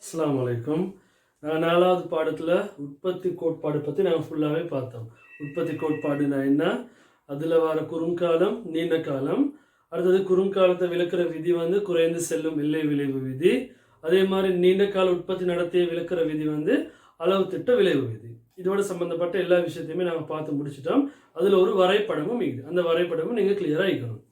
அஸ்லாம் வலைக்கும் நான் நாலாவது பாடத்தில் உற்பத்தி கோட்பாடு பற்றி நாங்கள் ஃபுல்லாகவே பார்த்தோம். உற்பத்தி கோட்பாடுனா என்ன? அதில் வர குறுங்காலம் நீண்ட காலம். அடுத்தது குறுங்காலத்தை விளக்குற விதி வந்து குறைந்து செல்லும் எல்லை விளைவு விதி. அதே மாதிரி நீண்ட கால உற்பத்தி நடத்திய விளக்குற விதி வந்து அளவு திட்ட விளைவு விதி. இதோட சம்மந்தப்பட்ட எல்லா விஷயத்தையுமே நாங்கள் பார்த்து முடிச்சிட்டோம். அதில் ஒரு வரைபடமும் இருக்குது அந்த வரைபடமும் நீங்கள் கிளியராக இருக்கணும்.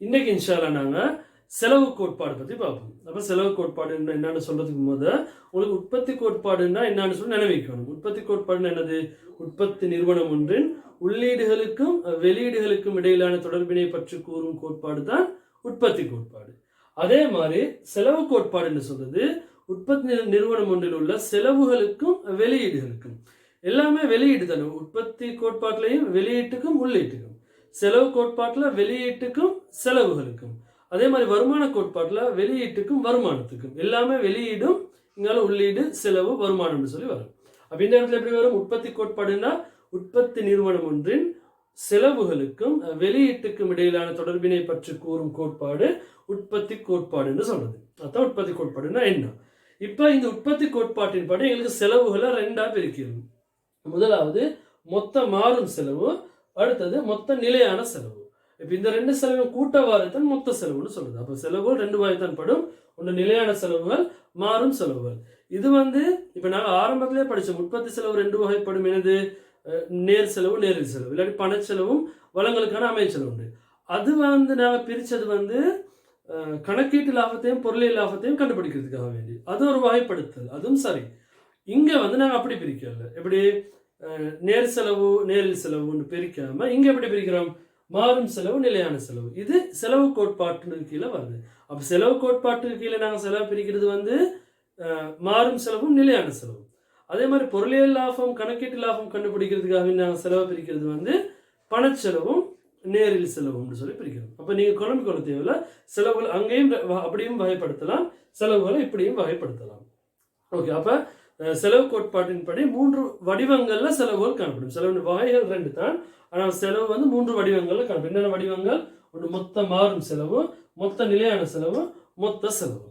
இன்றைக்கி இன்ஷால்லா நாங்கள் செலவு கோட்பாடு பற்றி பார்ப்போம். அப்போ செலவு கோட்பாடு என்னன்னு சொல்றதுக்கு போது உங்களுக்கு உற்பத்தி கோட்பாடுன்னா என்னன்னு சொல்லி நினைவிக்கணும். உற்பத்தி கோட்பாடுன்னா என்னது? உற்பத்தி நிறுவனம் ஒன்றின் உள்ளீடுகளுக்கும் வெளியீடுகளுக்கும் இடையிலான தொடர்பினை பற்றி கூறும் கோட்பாடு தான் உற்பத்தி கோட்பாடு. அதே மாதிரி செலவு கோட்பாடுன்னு சொல்றது? உற்பத்தி நிறுவனம் ஒன்றில் உள்ள செலவுகளுக்கும் வெளியீடுகளுக்கும். எல்லாமே வெளியீடு தானே. உற்பத்தி கோட்பாட்டிலையும் வெளியீட்டுக்கும் உள்ளீட்டுக்கும். செலவு கோட்பாட்டில் வெளியீட்டுக்கும் செலவுகளுக்கும். அதே மாதிரி வருமான கோட்பாட்டில் வெளியீட்டுக்கும் வருமானத்துக்கும். எல்லாமே வெளியீடும் இங்கால உள்ளீடு செலவு வருமானம்னு சொல்லி வரும். அப்போ இந்த இடத்துல எப்படி வரும்? உற்பத்தி கோட்பாடுன்னா உற்பத்தி நிறுவனம் ஒன்றின் செலவுகளுக்கும் வெளியீட்டுக்கும் இடையிலான தொடர்பினை பற்றி கூறும் கோட்பாடு உற்பத்தி கோட்பாடுன்னு சொல்றது. அதான் உற்பத்தி கோட்பாடுன்னா என்ன? இப்போ இந்த உற்பத்தி கோட்பாட்டின் படி எங்களுக்கு செலவுகளை ரெண்டாக பிரிக்கிறது முதலாவது மொத்த மாறும் செலவு அடுத்தது மொத்த நிலையான செலவு. இப்போ இந்த ரெண்டு செலவையும் கூட்ட வாரத்தான் மொத்த செலவுன்னு சொல்லுது. அப்போ செலவுகள் ரெண்டு வகைத்தான் படும். ஒன்று நிலையான செலவுகள் மாறும் செலவுகள். இது வந்து இப்போ நாங்கள் ஆரம்பத்திலே படித்தோம் உற்பத்தி செலவு ரெண்டு வகைப்படும் எனது நேர் செலவு நேரில் செலவு. இல்லாட்டி பணச்செலவும் வளங்களுக்கான அமைய செலவு உண்டு. அது வந்து நாங்கள் பிரித்தது வந்து கணக்கீட்டு லாபத்தையும் பொருளியல் லாபத்தையும் கண்டுபிடிக்கிறதுக்காக வேண்டி. அது ஒரு வகைப்படுத்தல். அதுவும் சரி. இங்கே வந்து நாங்கள் அப்படி பிரிக்கல. எப்படி? நேர் செலவு நேரில் செலவுன்னு பிரிக்காமல் இங்கே எப்படி பிரிக்கிறோம்? மாறும் செலவு நிலையான செலவு. இது செலவு கோட்பாட்டு கீழே வருது. அப்போ செலவு கோட்பாட்டுக்கு கீழே நாங்கள் செலவு பிரிக்கிறது வந்து மாறும் செலவும் நிலையான செலவும். அதே மாதிரி பொருளியல் லாபம் கணக்கீட்டு லாபம் கண்டுபிடிக்கிறதுக்காக நாங்கள் செலவு பிரிக்கிறது வந்து பணச்செலவும் நேரில் செலவும்னு சொல்லி பிரிக்கிறோம். அப்போ நீங்கள் குழம்பு கொள்ள தேவையில்ல. செலவுகள் அங்கேயும் அப்படியும் வகைப்படுத்தலாம். செலவுகளை இப்படியும் வகைப்படுத்தலாம். ஓகே அப்போ செலவு கோட்பாட்டின்படி மூன்று வடிவங்களில் செலவுகள் காணப்படும். செலவு வகைகள் ரெண்டு தான். ஆனால் செலவு வந்து மூன்று வடிவங்களில் காணப்படும். என்னென்ன வடிவங்கள்? ஒன்று மொத்த மாறும் செலவு மொத்த நிலையான செலவு மொத்த செலவு.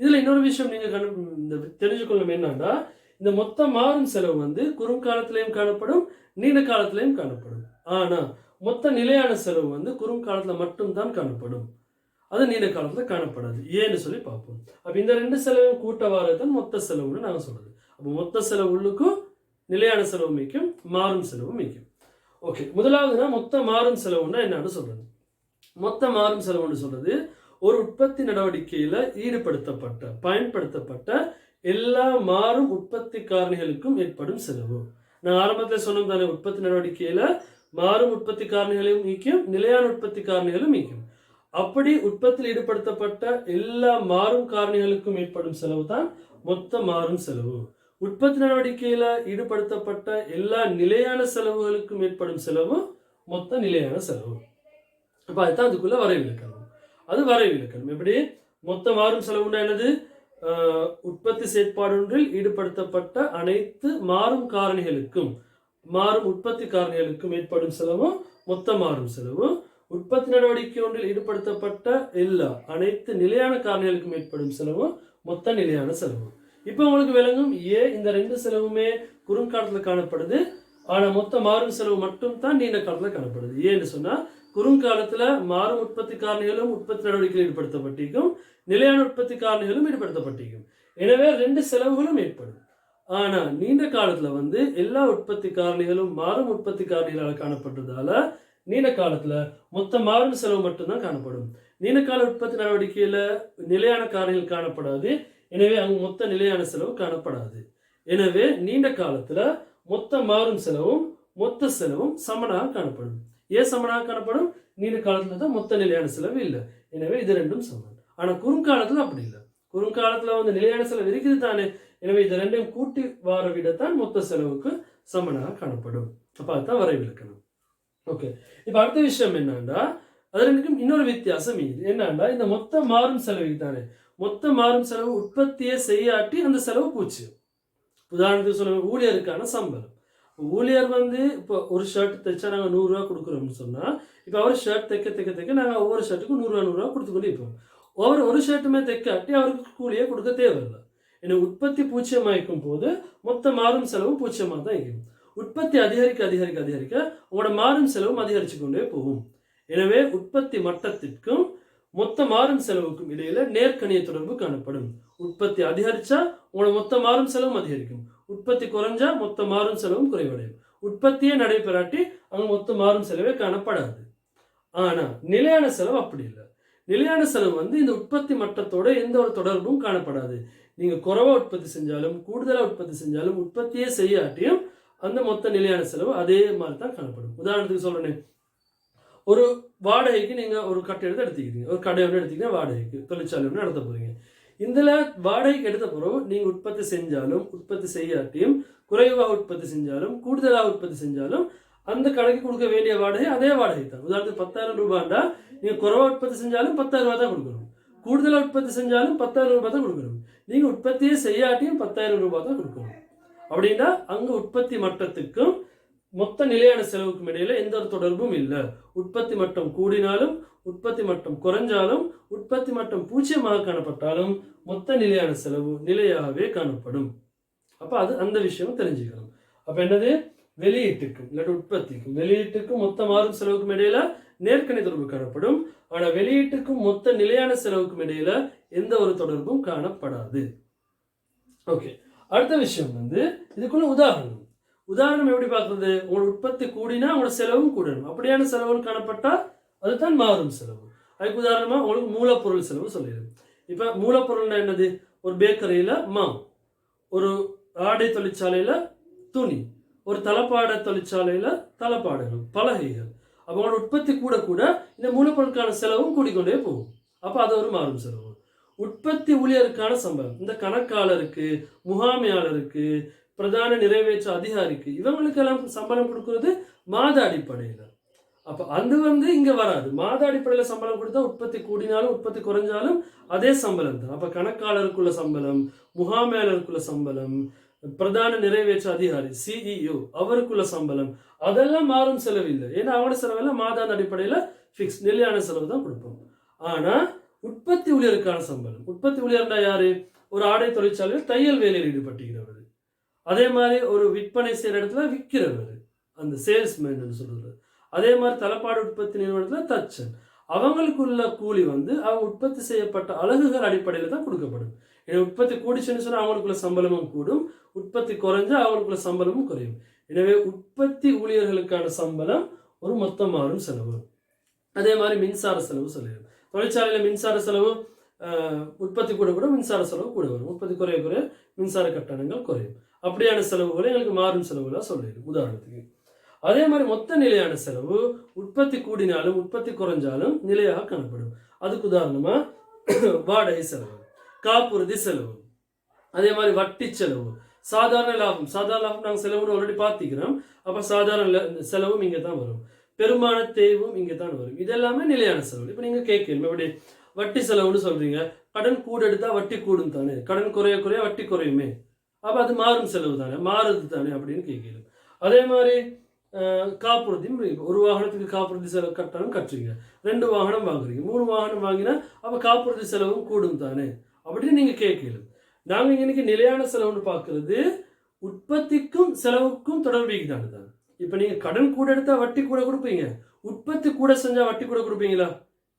இதில் இன்னொரு விஷயம் நீங்கள் கண்டு இந்த தெரிஞ்சுக்கொள்ளும் என்னன்னா இந்த மொத்த மாறும் செலவு வந்து குறுங்காலத்திலையும் காணப்படும் நீண்ட காலத்திலையும் காணப்படும். ஆனா மொத்த நிலையான செலவு வந்து குறுங்காலத்தில் மட்டும்தான் காணப்படும். அது நீண்ட காலத்தில் காணப்படாது. ஏன்னு சொல்லி பார்ப்போம். அப்போ இந்த ரெண்டு செலவையும் கூட்ட வாரதான் மொத்த செலவுன்னு நாங்கள் சொல்கிறது மொத்த செலவு உள்ளுக்கும் நிலையான செலவு மிக்கும் மாறும் செலவு மிக்கும். ஓகே முதலாவதுனா மொத்த மாறும் செலவுன்னா என்னன்னு சொல்றது? மொத்த மாறும் செலவுன்னு சொல்றது ஒரு உற்பத்தி நடவடிக்கையில ஈடுபடுத்தப்பட்ட பயன்படுத்தப்பட்ட எல்லா மாறும் உற்பத்தி காரணிகளுக்கும் ஏற்படும் செலவு. நான் ஆரம்பத்தில் சொன்னோம் தானே உற்பத்தி நடவடிக்கையில மாறும் உற்பத்தி காரணிகளையும் நீக்கும் நிலையான உற்பத்தி காரணிகளும் நீக்கும். அப்படி உற்பத்தியில் ஈடுபடுத்தப்பட்ட எல்லா மாறும் காரணிகளுக்கும் ஏற்படும் செலவு தான் மொத்த மாறும் செலவு. உற்பத்தி நடவடிக்கையில ஈடுபடுத்தப்பட்ட எல்லா நிலையான செலவுகளுக்கும் ஏற்படும் செலவும் மொத்த நிலையான செலவு. அப்போ அதுதான் அதுக்குள்ள வரைவிலக்கணம் அது வரைவிலக்கணம் எப்படி? மொத்த மாறும் செலவுனா என்னது? உற்பத்தி செயற்பாடொன்றில் ஈடுபடுத்தப்பட்ட அனைத்து மாறும் காரணிகளுக்கும் மாறும் உற்பத்தி காரணிகளுக்கும் ஏற்படும் செலவும் மொத்த மாறும் செலவு. உற்பத்தி நடவடிக்கை ஒன்றில் ஈடுபடுத்தப்பட்ட எல்லா அனைத்து நிலையான காரணிகளுக்கும் ஏற்படும் செலவும் மொத்த நிலையான செலவு. இப்போ உங்களுக்கு விளங்கும் ஏ இந்த ரெண்டு செலவுமே குறுங்காலத்தில் காணப்படுது. ஆனால் மொத்த மாறும் செலவு மட்டும் தான் நீண்ட காலத்துல காணப்படுது. ஏன்னு சொன்னா குறுங்காலத்துல மாறும் உற்பத்தி காரணிகளும் உற்பத்தி நடவடிக்கைகள் ஈடுபடுத்தப்பட்டிருக்கும் நிலையான உற்பத்தி காரணிகளும் ஈடுபடுத்தப்பட்டிருக்கும். எனவே ரெண்டு செலவுகளும் ஏற்படும். ஆனா நீண்ட காலத்துல வந்து எல்லா உற்பத்தி காரணிகளும் மாறும் உற்பத்தி காரணிகளால் காணப்பட்டதால நீண்ட காலத்துல மொத்த மாறும் செலவு மட்டும்தான் காணப்படும். நீண்ட கால உற்பத்தி நடவடிக்கையில் நிலையான காரணிகள் காணப்படாது. எனவே அங்கு மொத்த நிலையான செலவு காணப்படாது. எனவே நீண்ட காலத்துல மொத்த மாறும் செலவும் மொத்த செலவும் சமனாக காணப்படும். ஏன் சமனாக காணப்படும்? நீண்ட காலத்துல தான் மொத்த நிலையான செலவு இல்லை. எனவே இது ரெண்டும் சமம். ஆனா குறுங்காலத்துல அப்படி இல்லை. குறுங்காலத்துல வந்து நிலையான செலவு இருக்குது தானே. எனவே இது ரெண்டையும் கூட்டி வார விடத்தான் மொத்த செலவுக்கு சமனாக காணப்படும். அப்ப அதுதான் வரைவிலக்கணம் ஓகே இப்ப அடுத்த விஷயம் என்னன்னா அது ரெண்டுக்கும் இன்னொரு வித்தியாசம் இது என்னன்னா இந்த மொத்த மாறும் செலவுக்கு தானே. மொத்த மாறும் செலவு உற்பத்தியை செய்யாட்டி அந்த செலவு பூச்சு. உதாரணத்துக்கு சொல்ல ஊழியருக்கான சம்பளம். ஊழியர் வந்து இப்போ ஒரு ஷர்ட் தைச்சா நாங்கள் நூறுரூவா கொடுக்குறோம்னு சொன்னால் இப்போ அவர் ஷர்ட் தைக்க தைக்க தைக்க நாங்கள் ஒவ்வொரு ஷர்ட்டுக்கும் நூறுரூவா நூறுரூவா கொடுத்துக்கொண்டு இருப்போம் ஒவ்வொரு ஒரு ஷர்ட்டுமே தைக்காட்டி அவருக்கு கூலியே கொடுக்க தேவையில்லை. ஏன்னா உற்பத்தி பூஜ்ஜியமாக இருக்கும் போது மொத்த மாறும் செலவும் பூச்சியமாக தான் இருக்கும். உற்பத்தி அதிகரிக்க அதிகரிக்க அதிகரிக்க உங்களோட மாறும் செலவும் அதிகரித்து கொண்டே போகும். எனவே உற்பத்தி மட்டத்திற்கும் மொத்த மாறும் செலவுக்கும் இடையில நேர்கணிய தொடர்பு காணப்படும். உற்பத்தி அதிகரிச்சா உங்களோட மொத்த மாறும் செலவும் அதிகரிக்கும். உற்பத்தி குறைஞ்சா மொத்த மாறும் செலவும் குறைவடையும். உற்பத்தியே நடைபெறாட்டி அங்க மொத்த மாறும் செலவே காணப்படாது. ஆனா நிலையான செலவு அப்படி இல்லை. நிலையான செலவு வந்து இந்த உற்பத்தி மட்டத்தோட எந்த ஒரு தொடர்பும் காணப்படாது. நீங்க குறைவா உற்பத்தி செஞ்சாலும் கூடுதலா உற்பத்தி செஞ்சாலும் உற்பத்தியே செய்யாட்டியும் அந்த மொத்த நிலையான செலவு அதே மாதிரி தான் காணப்படும். உதாரணத்துக்கு சொல்றேன் ஒரு வாடகைக்கு நீங்கள் ஒரு கட்டிடத்தை எடுத்துக்கிறீங்க ஒரு கடை ஒன்று எடுத்தீங்கன்னா வாடகைக்கு தொழிற்சாலை ஒன்று நடத்த போகிறீங்க இதில் வாடகைக்கு எடுத்த பிறகு நீங்கள் உற்பத்தி செஞ்சாலும் உற்பத்தி செய்யாட்டியும் குறைவாக உற்பத்தி செஞ்சாலும் கூடுதலாக உற்பத்தி செஞ்சாலும் அந்த கடைக்கு கொடுக்க வேண்டிய வாடகை அதே வாடகை தான். உதாரணத்துக்கு பத்தாயிரம் ரூபாண்டா நீங்கள் குறைவா உற்பத்தி செஞ்சாலும் பத்தாயிரம் ரூபாய் தான் கொடுக்கணும். கூடுதலாக உற்பத்தி செஞ்சாலும் பத்தாயிரம் ரூபாய் தான் கொடுக்கணும். நீங்கள் உற்பத்தியே செய்யாட்டியும் பத்தாயிரம் ரூபாய் தான் கொடுக்கணும். அப்படின்னா அங்கே உற்பத்தி மட்டத்துக்கும் மொத்த நிலையான செலவுக்கும் இடையில எந்த ஒரு தொடர்பும் இல்லை. உற்பத்தி மட்டம் கூடினாலும் உற்பத்தி மட்டம் குறைஞ்சாலும் உற்பத்தி மட்டம் பூஜ்ஜியமாக காணப்பட்டாலும் மொத்த நிலையான செலவு நிலையாகவே காணப்படும். அப்ப அது அந்த விஷயம் தெரிஞ்சுக்கணும். அப்ப என்னது? வெளியீட்டுக்கும் இல்லாட்டி உற்பத்திக்கும். வெளியீட்டுக்கும் மொத்த மாறும் செலவுக்கும் இடையில நேர்கணி தொடர்பு காணப்படும். ஆனா வெளியீட்டுக்கும் மொத்த நிலையான செலவுக்கும் இடையில எந்த ஒரு தொடர்பும் காணப்படாது. ஓகே. அடுத்த விஷயம் வந்து இதுக்குள்ள உதாரணம். உதாரணம் எப்படி பார்க்குறது? உங்களோட உற்பத்தி கூடினா உங்களோட செலவும் கூடணும். அப்படியான செலவுன்னு காணப்பட்டால் அதுதான் மாறும் செலவு. அதுக்கு உதாரணமாக உங்களுக்கு மூலப்பொருள் செலவு சொல்லிடுது இப்போ மூலப்பொருள்னா என்னது? ஒரு பேக்கரியில் மாம் ஒரு ஆடை தொழிற்சாலையில் துணி ஒரு தளப்பாட தொழிற்சாலையில் தளப்பாடுகள் பலகைகள். அப்போ உங்களோட உற்பத்தி கூட கூட இந்த மூலப்பொருட்கான செலவும் கூடிக்கொண்டே போகும். அப்போ அது ஒரு மாறும் செலவு. உற்பத்தி ஊழியருக்கான சம்பளம். இந்த கணக்காளருக்கு முகாமையாளருக்கு பிரதான நிறைவேற்று அதிகாரிக்கு இவங்களுக்கெல்லாம் சம்பளம் கொடுக்கறது மாத அடிப்படையில். அப்போ அது வந்து இங்கே வராது. மாத அடிப்படையில் சம்பளம் கொடுத்தா உற்பத்தி கூடினாலும் உற்பத்தி குறைஞ்சாலும் அதே சம்பளம் தான். அப்போ கணக்காளருக்குள்ள சம்பளம் முகாமையாளருக்குள்ள சம்பளம் பிரதான நிறைவேற்று அதிகாரி சிஇஓ அவருக்குள்ள சம்பளம் அதெல்லாம் மாறும் செலவு இல்லை. ஏன்னா அவனோட செலவெல்லாம் மாதாந்த அடிப்படையில் ஃபிக்ஸ் நிலையான செலவு தான் கொடுப்போம். ஆனால் உற்பத்தி ஊழியருக்கான சம்பளம். உற்பத்தி ஊழியர்னா யாரு? ஒரு ஆடை தொழிற்சாலையில் தையல் வேலையில் ஈடுபட்டுகிறவர் அதே மாதிரி ஒரு விற்பனை செய்கிற இடத்துல விற்கிறவர் அந்த சேல்ஸ்மேன் சொல்கிறது அதே மாதிரி தலப்பாடு உற்பத்தி நிறுவனத்தில் தச்சன். அவங்களுக்குள்ள கூலி வந்து அவங்க உற்பத்தி செய்யப்பட்ட அலகுகள் அடிப்படையில் தான் கொடுக்கப்படும். எனவே உற்பத்தி கூடிச்சுன்னு சொன்னால் அவங்களுக்குள்ள சம்பளமும் கூடும் உற்பத்தி குறைஞ்சா அவங்களுக்குள்ள சம்பளமும் குறையும். எனவே உற்பத்தி ஊழியர்களுக்கான சம்பளம் ஒரு மொத்தம் மாறும் செலவு. அதே மாதிரி மின்சார செலவு சொல்லிடும் தொழிற்சாலையில் மின்சார செலவு உற்பத்தி கூட கூட மின்சார செலவு கூட வரும். உற்பத்தி குறைய குறைய மின்சார கட்டணங்கள் குறையும். அப்படியான செலவுகளை எங்களுக்கு மாறும் செலவுகளாக சொல்லிடும் உதாரணத்துக்கு. அதே மாதிரி மொத்த நிலையான செலவு உற்பத்தி கூடினாலும் உற்பத்தி குறைஞ்சாலும் நிலையாக காணப்படும். அதுக்கு உதாரணமாக வாடகை செலவு காப்புறுதி செலவு அதே மாதிரி வட்டி செலவு. சாதாரண லாபம் சாதாரண லாபம் நாங்கள் செலவுன்னு ஆல்ரெடி பார்த்துக்கிறோம் அப்போ சாதாரண செலவும் இங்கே தான் வரும். பெருமான தேய்வும் இங்கே தான் வரும். இது எல்லாமே நிலையான செலவு இப்போ நீங்கள் கேட்கணும் எப்படி வட்டி செலவுன்னு சொல்கிறீங்க கடன் கூட எடுத்தால் வட்டி கூடும் தானே கடன் குறைய குறைய வட்டி குறையுமே. அப்போ அது மாறும் செலவு தானே? மாறுது தானே அப்படின்னு கேட்கலாம் அதே மாதிரி காப்புறுதியும் ஒரு வாகனத்துக்கு காப்புறுதி செலவு கட்டணம் கட்டுறீங்க. ரெண்டு வாகனம் வாங்குறீங்க. மூணு வாகனம் வாங்கினா அப்போ காப்புறுதி செலவும் கூடும் தானே? அப்படின்னு நீங்கள் கேட்கலாம். நாங்கள் இன்னைக்கு நிலையான செலவுன்னு பார்க்கறது உற்பத்திக்கும் செலவுக்கும் தொடர்பு விகிதானு தான். இப்போ நீங்கள் கடன் கூட எடுத்தால் வட்டி கூட கொடுப்பீங்க. உற்பத்தி கூட செஞ்சால் வட்டி கூட கொடுப்பீங்களா?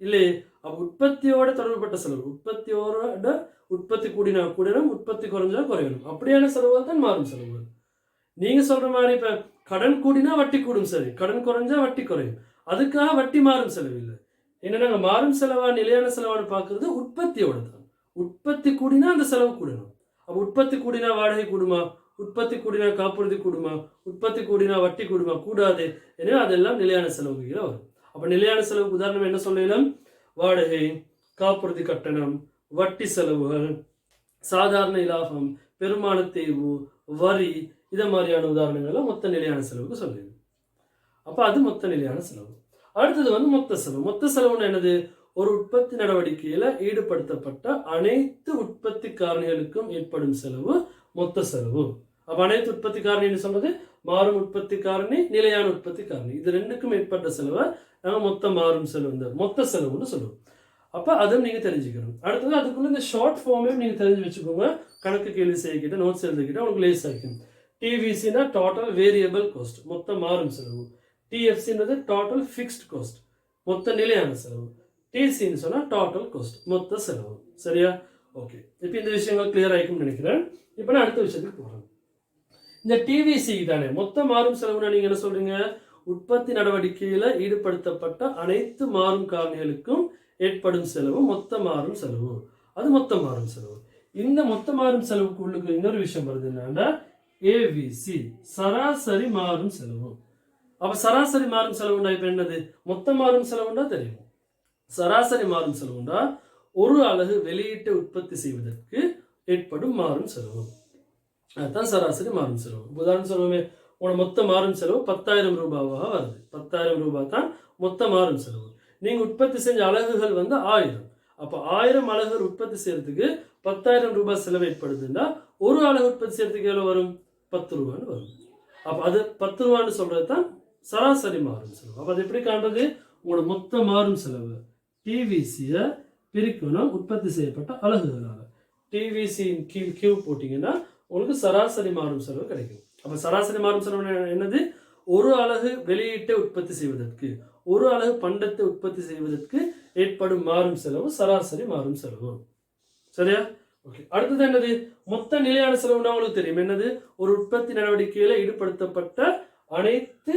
இல்லையே. அப்போ உற்பத்தியோட தொடர்புபட்ட செலவு. உற்பத்தியோட உற்பத்தி கூடினா கூடணும் உற்பத்தி குறைஞ்சா குறையணும். அப்படியான செலவுகள் தான் மாறும் செலவுகள். நீங்கள் சொல்கிற மாதிரி இப்போ கடன் கூடினா வட்டி கூடும் சரி கடன் குறைஞ்சா வட்டி குறையும். அதுக்காக வட்டி மாறும் செலவு இல்லை. ஏன்னா நாங்கள் மாறும் செலவா நிலையான செலவான்னு பார்க்கறது உற்பத்தியோட தான். உற்பத்தி கூடினா அந்த செலவு கூடணும். அப்போ உற்பத்தி கூடினா வாடகை கூடுமா? உற்பத்தி கூடினா காப்புறுதி கூடுமா? உற்பத்தி கூடினா வட்டி கூடுமா? கூடாது. எனவே அதெல்லாம் நிலையான செலவுகளை வரும். அப்போ நிலையான செலவுக்கு உதாரணம் என்ன சொல்லலாம் வாடகை காப்புறுதி கட்டணம் வட்டி செலவுகள் சாதாரண இலாபம் பெருமான தேர்வு வரி இதை மாதிரியான உதாரணங்கள்லாம் மொத்த நிலையான செலவுக்கு சொல்லுது அப்போ அது மொத்த நிலையான செலவு. அடுத்தது வந்து மொத்த செலவு. மொத்த செலவுன்னு என்னது? ஒரு உற்பத்தி நடவடிக்கையில் ஈடுபடுத்தப்பட்ட அனைத்து உற்பத்தி காரணிகளுக்கும் ஏற்படும் செலவு மொத்த செலவு. அப்போ அனைத்து உற்பத்தி காரணின்னு சொல்றது? மாறும் உற்பத்தி காரணி நிலையான உற்பத்தி காரணி இது ரெண்டுக்கும் ஏற்பட்ட செலவை நம்ம மொத்த மாறும் செலவு இந்த மொத்த செலவுன்னு சொல்லுவோம். அப்போ அதுவும் நீங்கள் தெரிஞ்சுக்கணும். அடுத்தது அதுக்குள்ள இந்த ஷார்ட் ஃபார்மையும் நீங்கள் தெரிஞ்சு வச்சுக்கோங்க. கணக்கு கேள்வி செய்யக்கிட்ட நோட்ஸ் எழுதிக்கிட்ட உங்களுக்கு லேஸ் ஆகிக்கும் டிவிசினா டோட்டல் வேரியபிள் காஸ்ட் மொத்த மாறும் செலவு. டிஎஃப்சின்றது டோட்டல் ஃபிக்ஸ்ட் காஸ்ட் மொத்த நிலையான செலவு. டிசின்னு சொன்னால் டோட்டல் காஸ்ட் மொத்த செலவு. சரியா? ஓகே இப்போ இந்த விஷயங்கள் கிளியர் ஆகிக்கும்னு நினைக்கிறேன். இப்போ நான் அடுத்த விஷயத்துக்கு போகிறேன் இந்த டிவிசி தானே? மொத்த மாறும் செலவுனா நீங்கள் என்ன சொல்றீங்க? உற்பத்தி நடவடிக்கையில் ஈடுபடுத்தப்பட்ட அனைத்து மாறும் காரணிகளுக்கும் ஏற்படும் செலவு மொத்த மாறும் செலவு. அது மொத்த மாறும் செலவு. இந்த மொத்த மாறும் செலவுக்கு உள்ளுக்கு இன்னொரு விஷயம் வருது என்னன்னா ஏவிசி சராசரி மாறும் செலவு. அப்ப சராசரி மாறும் செலவுண்டா இப்ப என்னது? மொத்த மாறும் செலவுண்டா தெரியும். சராசரி மாறும் செலவுண்டா ஒரு அலகு வெளியீட்டை உற்பத்தி செய்வதற்கு ஏற்படும் மாறும் செலவு. அதுதான் சராசரி மாறும் செலவு. உதாரணம் சொல்லுவோமே உன மொத்த மாறும் செலவு பத்தாயிரம் ரூபாவாக வருது. பத்தாயிரம் ரூபாய் தான் மொத்த மாறும் செலவு. நீங்கள் உற்பத்தி செஞ்ச அலகுகள் வந்து ஆயிரம். அப்போ ஆயிரம் அலகுகள் உற்பத்தி செய்யறதுக்கு பத்தாயிரம் ரூபாய் செலவு ஏற்படுதுன்னா ஒரு அலகு உற்பத்தி செய்யறதுக்கு எவ்வளோ வரும்? பத்து ரூபான்னு வரும். அப்போ அது பத்து ரூபான்னு சொல்கிறது தான் சராசரி மாறும் செலவு. அப்போ அது எப்படி காண்றது உங்களோட மொத்த மாறும் செலவு. டிவிசியை பிரிக்கணும் உற்பத்தி செய்யப்பட்ட அலகுகளால். டிவிசியின் கீழ் கியூ போட்டிங்கன்னா உங்களுக்கு சராசரி மாறும் செலவு கிடைக்கும். அப்போ சராசரி மாறும் செலவு என்னது? ஒரு அலகு வெளியீட்டை உற்பத்தி செய்வதற்கு ஒரு அலகு பண்டத்தை உற்பத்தி செய்வதற்கு ஏற்படும் மாறும் செலவு சராசரி மாறும் செலவு. சரியா? ஓகே அடுத்தது என்னது? மொத்த நிலையான செலவுனா உங்களுக்கு தெரியும். என்னது? ஒரு உற்பத்தி நடவடிக்கையில ஈடுபடுத்தப்பட்ட அனைத்து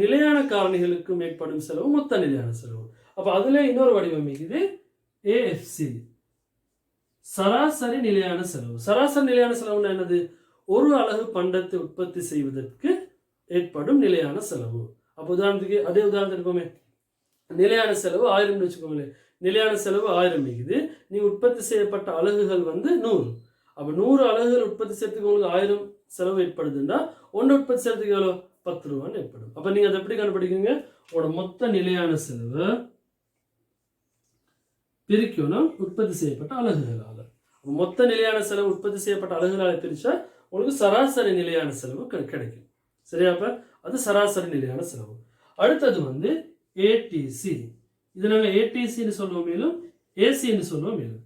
நிலையான காரணிகளுக்கும் ஏற்படும் செலவு மொத்த நிலையான செலவு. அப்ப அதுல இன்னொரு வடிவம் இது ஏஎஃப்சி சராசரி நிலையான செலவு. சராசரி நிலையான செலவுன்னா என்னது? ஒரு அலகு பண்டத்தை உற்பத்தி செய்வதற்கு ஏற்படும் நிலையான செலவு. அப்போ உதாரணத்துக்கு அதே உதாரணத்தை எடுப்போமே. நிலையான செலவு ஆயிரம்னு வச்சுக்கோங்களேன். நிலையான செலவு ஆயிரம் மிகுது நீ உற்பத்தி செய்யப்பட்ட அலகுகள் வந்து நூறு. அப்போ நூறு அலகுகள் உற்பத்தி செய்யறதுக்கு உங்களுக்கு ஆயிரம் செலவு ஏற்படுதுன்னா ஒன்று உற்பத்தி செய்யறதுக்கு எவ்வளோ பத்து ரூபான்னு ஏற்படும். அப்போ நீங்கள் அதை எப்படி கண்டுபிடிக்குங்க? உங்களோட மொத்த நிலையான செலவு பிரிக்கணும் உற்பத்தி செய்யப்பட்ட அலகுகளால். மொத்த நிலையான செலவு உற்பத்தி செய்யப்பட்ட அலகுகளால் பிரிச்சா உங்களுக்கு சராசரி நிலையான செலவு கிடைக்கும். சரியா அப்ப? அது சராசரி நிலையான செலவு. அடுத்தது வந்து ஏடிசி இது நாங்கள் ஏடிசின்னு சொல்லுவோம் மேலும் ஏசின்னு சொல்லுவோம் மேலும்.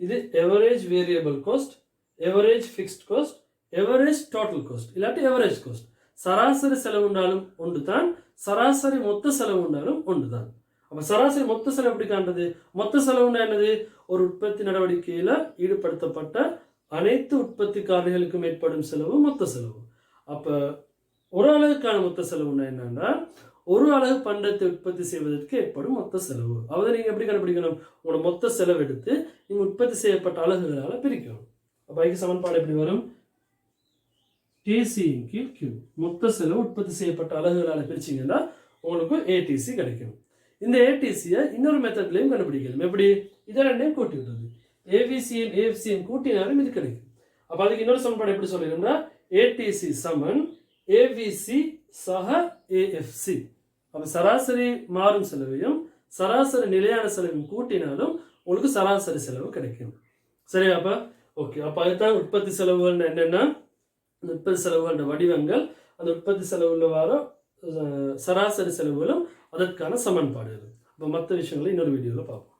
இது average variable cost average fixed cost average total cost இல்லாட்டி எவரேஜ் காஸ்ட் சராசரி செலவு உண்டாலும் ஒன்று தான் சராசரி மொத்த செலவு உண்டாலும் ஒன்று தான் அப்போ சராசரி மொத்த செலவு எப்படி காண்றது? மொத்த செலவுன்னா என்னது? ஒரு உற்பத்தி நடவடிக்கையில் ஈடுபடுத்தப்பட்ட அனைத்து உற்பத்தி காரணிகளுக்கும் ஏற்படும் செலவு மொத்த செலவு. அப்போ ஒரு அளவுக்கான மொத்த செலவுன்னா என்னன்னா ஒரு அலகு பண்டத்தை உற்பத்தி செய்வதற்கு ஏற்படும் மொத்த செலவு. அதை நீங்கள் எப்படி கண்டுபிடிக்கணும்? உங்களோட மொத்த செலவு எடுத்து நீங்கள் உற்பத்தி செய்யப்பட்ட அழகுகளால் பிரிக்கணும். அப்போ அதுக்கு சமன்பாடு எப்படி வரும்? டிசியின் கீழ் கியூ மொத்த செலவு உற்பத்தி செய்யப்பட்ட அலகுகளால் பிரிச்சிங்கன்னா உங்களுக்கு ஏடிசி கிடைக்கும். இந்த ஏடிசியை இன்னொரு மெத்தட்லையும் கண்டுபிடிக்கலாம். எப்படி? இதை ரெண்டையும் கூட்டி விடுறது. ஏவிசியும் ஏஎஃப்சியும் கூட்டினாலும் இது கிடைக்கும். அப்போ அதுக்கு இன்னொரு சமன்பாடு எப்படி சொல்லிடும்னா ஏடிசி சமன் ஏவிசி சக ஏஎஃப்சி அப்போ சராசரி மாறும் செலவையும் சராசரி நிலையான செலவையும் கூட்டினாலும் உங்களுக்கு சராசரி செலவு கிடைக்கும். சரியா அப்போ? ஓகே அப்போ அதுதான் உற்பத்தி செலவுகள் என்னென்னா அந்த உற்பத்தி செலவுகளோட வடிவங்கள் அந்த உற்பத்தி செலவுல வர சராசரி செலவுகளும் அதற்கான சமன்பாடுகள். அப்போ மற்ற விஷயங்களை இன்னொரு வீடியோவில் பார்ப்போம்.